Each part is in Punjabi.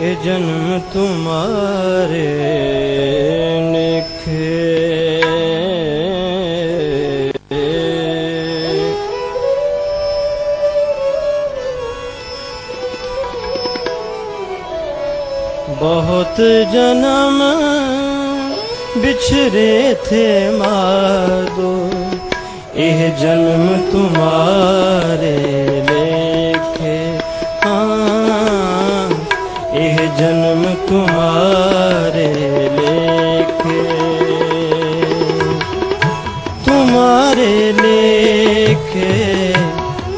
ਇਹ ਜਨਮ ਤੁਮਾਰੇ ਨਿਖੇ बहुत जन्म बिछरे थे मागो यह जन्म तुम्हारे लेखे जन्म तुम्हारे लेखे तुम्हारे लेखे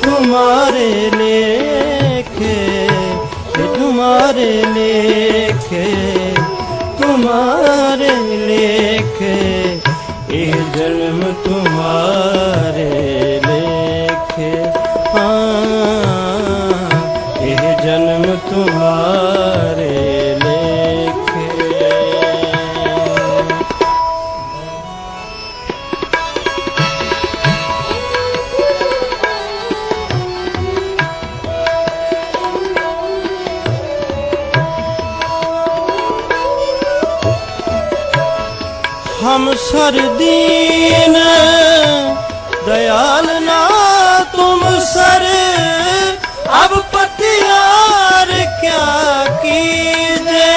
तुम्हारे लेखे ये तुम्हारे लेखे तुम्हारे लेखे ये जन्म तुम्हारे लेखे हाँ ये जन्म तुम्हारे दयाल ना तुम सर अब पतियार क्या कीजे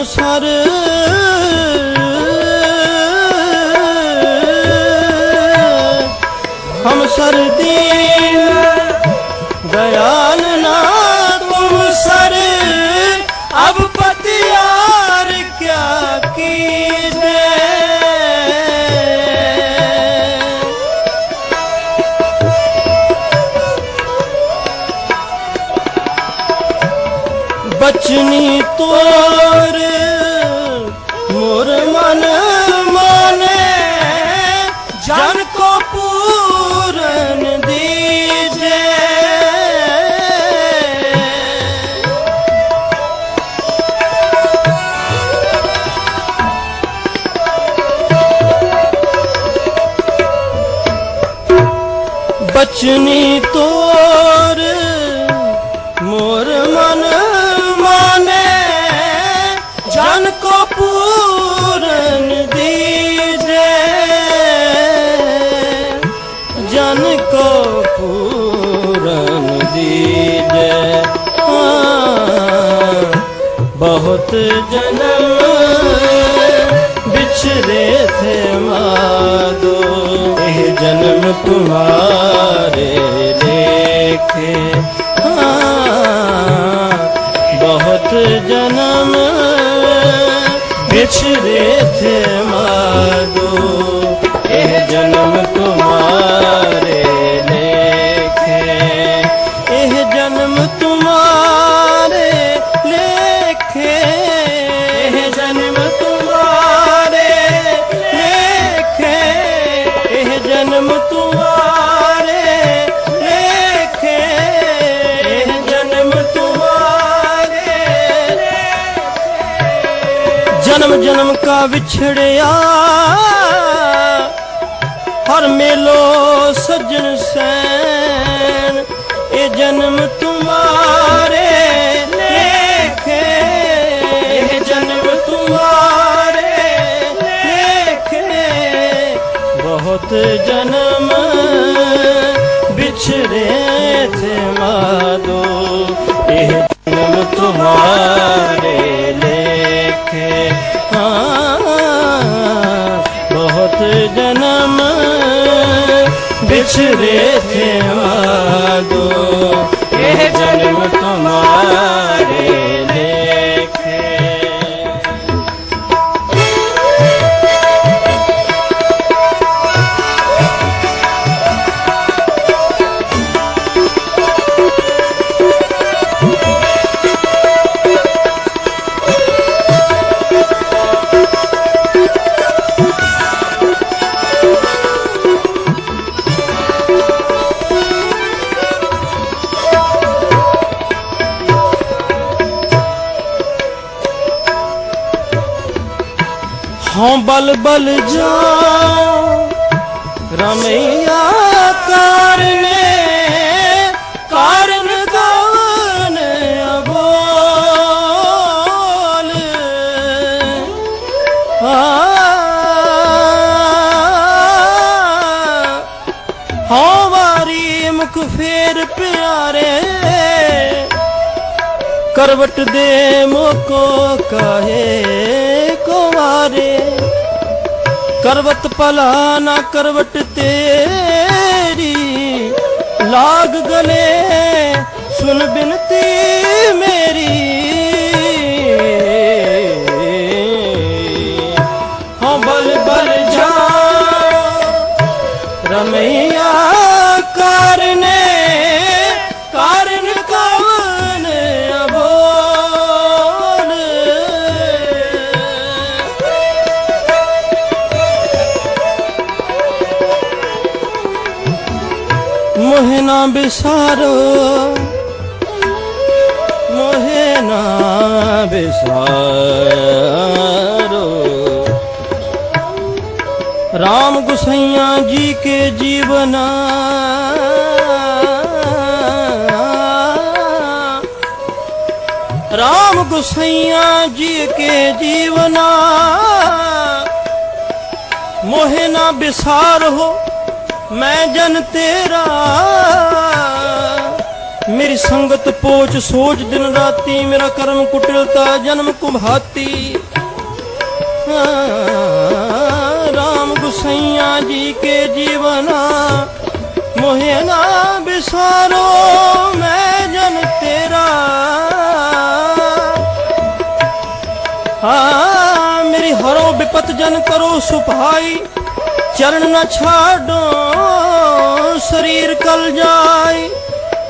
ना तुम सर हम सरदीन दयाल ना तुम सर अब पतियार क्या कीजिए बचनी तोर ਬਚਨੀ ਤੋਰ ਮੋਰ ਮਨ ਮਾਨੇ ਜਨ ਕੋ ਪੂਰਨ ਦੀਜੇ ਜਨ ਕੋ ਪੂਰਨ ਦੀਜੇ ਬਹੁਤ ਜਨਮ ਵਿਛੜੇ ਥੇ ਮਾਦੋ ਜਨਮ ਤੁਹਾਰੇ ਲੇਖੇ। ਬਹੁਤ ਜਨਮ ਵਿਛੜੇ ਥੇ ਮਾਗੋ ਇਹ ਜਨਮ ਤੁਮ ਵਿਛੜਿਆ। ਹਰ ਮੇਲੋ ਸੱਜਣ ਸੈਨ, ਇਹ ਜਨਮ ਤੁਮਾਰੇ ਲੇਖੇ। ਇਹ ਜਨਮ ਤੁਮਾਰੇ ਲੇਖੇ। ਬਹੁਤ ਜਨਮ ਵਿਛੜੇ ਥੇ ਮਾਦੋ। ਇਹ ਜਨਮ ਤੁਮਾਰੇ কাছে রেখে ਹਉ ਬਲ ਬਲ ਜਾ ਰਮਈਆ ਕਰਨੇ ਕਾਰਨ ਗਵਨ ਅਬੋਲ ਆ ਵਾਰੀ ਮੁਖ ਫੇਰ ਪਿਆਰੇ, ਕਰਵਟ ਦੇ ਮੋਕੋ ਕਾਹੇ। ਕੁਵਾਰੇ ਕਰਵਤ ਭਲਾ ਨਾ ਕਰਵਟ ਤੇਰੀ। ਲਾਗ ਗਲੇ ਸੁਨ ਬਿਨਤੀ ਮੇਰੀ। ਮੋਹਿ ਨਾ ਬਿਸਾਰੋ ਮੋਹਿ ਨਾ ਬਿਸਾਰੋ ਰਾਮ ਗੁਸਈਆ ਜੀ ਕੇ ਜੀਵਨਾ ਰਾਮ ਗੁਸਈਆ ਜੀ ਕੇ ਜੀਵਨਾ ਮੋਹਿ ਨਾ ਬਿਸਾਰ ਹੋ ਮੈਂ ਜਨ ਤੇਰਾ ਮੇਰੀ ਸੰਗਤ ਪੋਚ ਸੋਚ ਦਿਨ ਰਾਤੀ, ਮੇਰਾ ਕਰਮ ਕੁਟਿਲਤਾ ਜਨਮ ਕੁਭਾਤੀ ਰਾਮ ਗੁਸਈਆ ਜੀ ਕੇ ਜੀਵਨਾ ਮੋਹਿ ਨਾ ਬਿਸਾਰੋ, ਮੈਂ ਜਨ ਤੇਰਾ। ਹਾਂ ਮੇਰੀ ਹਰੋ ਵਿਪਤ ਜਨ ਕਰੋ ਸੁਭਾਈ ਚਰਨ ਨਾ ਛਾਡੋ, ਸਰੀਰ ਕਲ ਜਾਈ।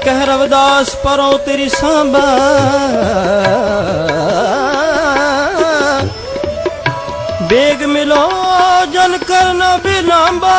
ਕਹਿ ਰਵਦਾਸ ਪਰੋਂ ਤੇਰੀ ਸਾਂਭਾ। ਬੇਗ ਮਿਲੋ ਜਨ ਕਰਨ ਬਿਲਾਂਬਾ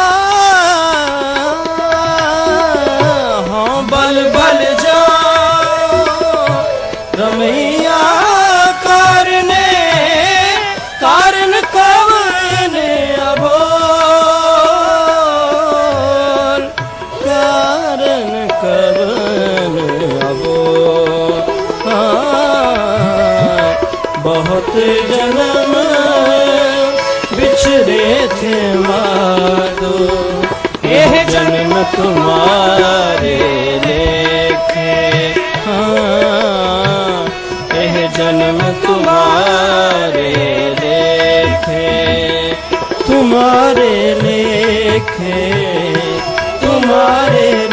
ਜਨਮ ਵਿਛੜੇ ਥੇ ਮਾਦੋ ਇਹ ਜਨਮ ਤੁਮਾਰੇ ਲੇਖੇ ਹਾਂ ਇਹ ਜਨਮ ਤੁਮਾਰੇ ਲੇਖੇ ਤੁਮਾਰੇ ਲੇਖੇ ਤੁਮਾਰੇ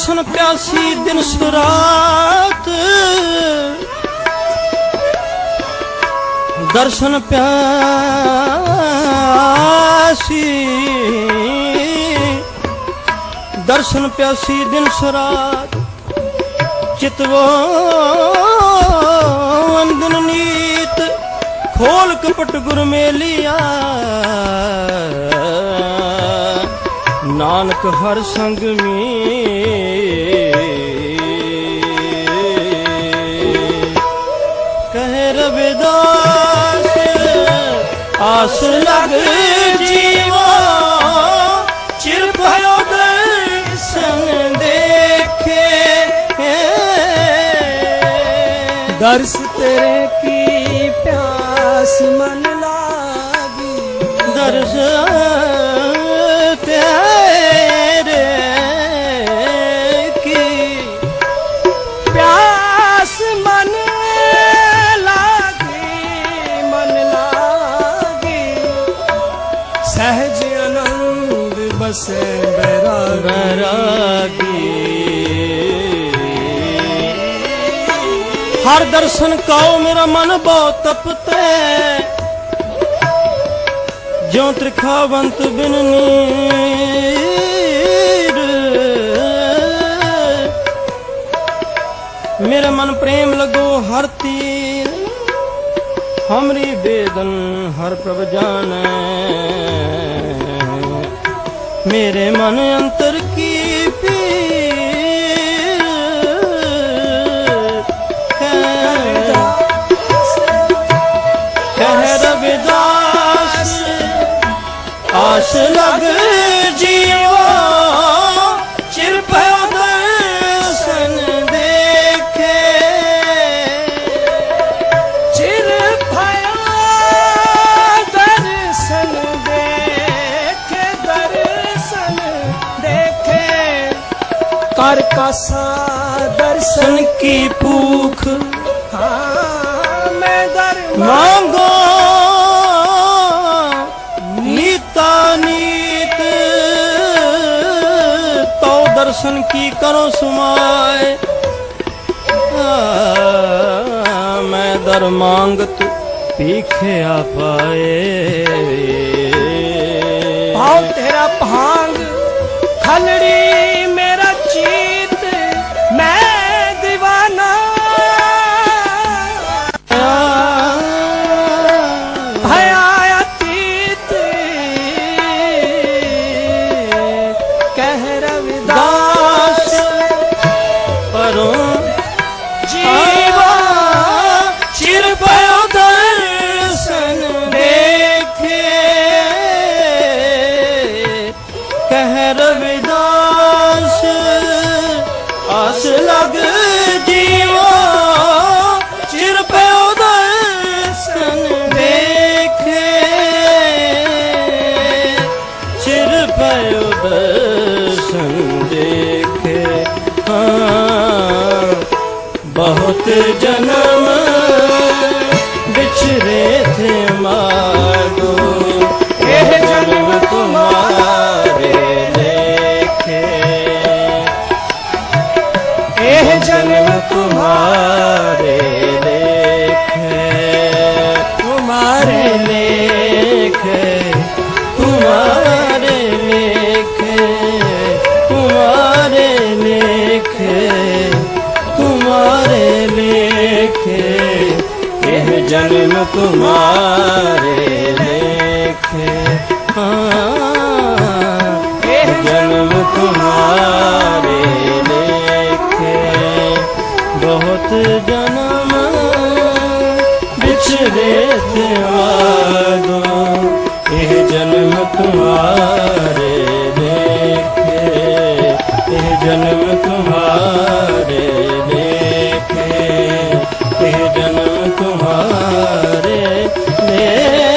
ਦਰਸ਼ਨ ਪਿਆਸੀ ਦਿਨ ਸੁਰਾਤ। ਦਰਸ਼ਨ ਪਿਆਸੀ ਦਰਸ਼ਨ ਪਿਆਸੀ ਦਿਨ ਸੁਰਾਤ। ਚਿਤਵੋ ਅੰਦਨ ਨੀਤ, ਖੋਲ ਕਪਟ ਗੁਰ ਮੇਲਿਆ। ਨਾਨਕ ਹਰ ਸੰਗ ਮੇ ਕਹੇ ਰਵਿਦਾਸ ਆਸ ਲਗ ਜੀਵਾ। ਚਿਰ ਭਇਓ ਦਰਸ਼ਨ ਦੇਖੇ। ਦਰਸ ਤੇਰੇ ਕੀ ਪਿਆਸ ਮਨ ਲਾਗੀ। ਦਰਸ ਬੈਰਾਗ ਬੈਰਾਗੀ ਹਰ ਦਰਸ਼ਨ ਕਾਉ ਮੇਰਾ ਮਨ ਬਹੁ ਤਪਤੇ। ਜਿਉ ਤ੍ਰਿਖਾਵੰਤ ਬਿਨ ਨੀਰ। ਮੇਰਾ ਮਨ ਪ੍ਰੇਮ ਲਗੋ ਹਰ ਤੀਰ। ਹਮਰੀ ਬੇਦਨ ਹਰ ਪ੍ਰਭ ਜਾਣੈ। ਮੇਰੇ ਮਨ ਅੰਤਰ ਕੀ ਪੀਰ? ਕਹਿ ਰਵਿਦਾਸ ਆਸ ਲਗ ਕਰ ਦਰਸ਼ਨ ਸਨ ਕੀ ਭੂਖ ਹਾਂ ਮੈਂ ਦਰ ਮੰਗੋ ਨੀਤ ਦਰਸ਼ਨ ਕੀ ਕਰੋ ਸੁਮਾਏ ਮੈਂ ਦਰ ਮੰਗਤ ਭੀਖਿਆ ਪਾਏ ਭਾਉ ਤੇਰਾ ਭਾਂਗ ਖਲੜੀ ਬਹੁਤ ਜਨਮ ਤੁਮਾਰੇ ਲੇਖੇ ਹਾਂ ਇਹ ਜਨਮ ਤੁਮਾਰੇ ਲੇਖੇ ਬਹੁਤ ਜਨਮ ਵਿਛੜੇ ਤੇਵਾਦੋ ਇਹ ਜਨਮ ਤੁਮਾਰੇ ਲੇਖੇ ਇਹ ਜਨਮ ਤੁਮਾਰੇ जन तुम्हारे ले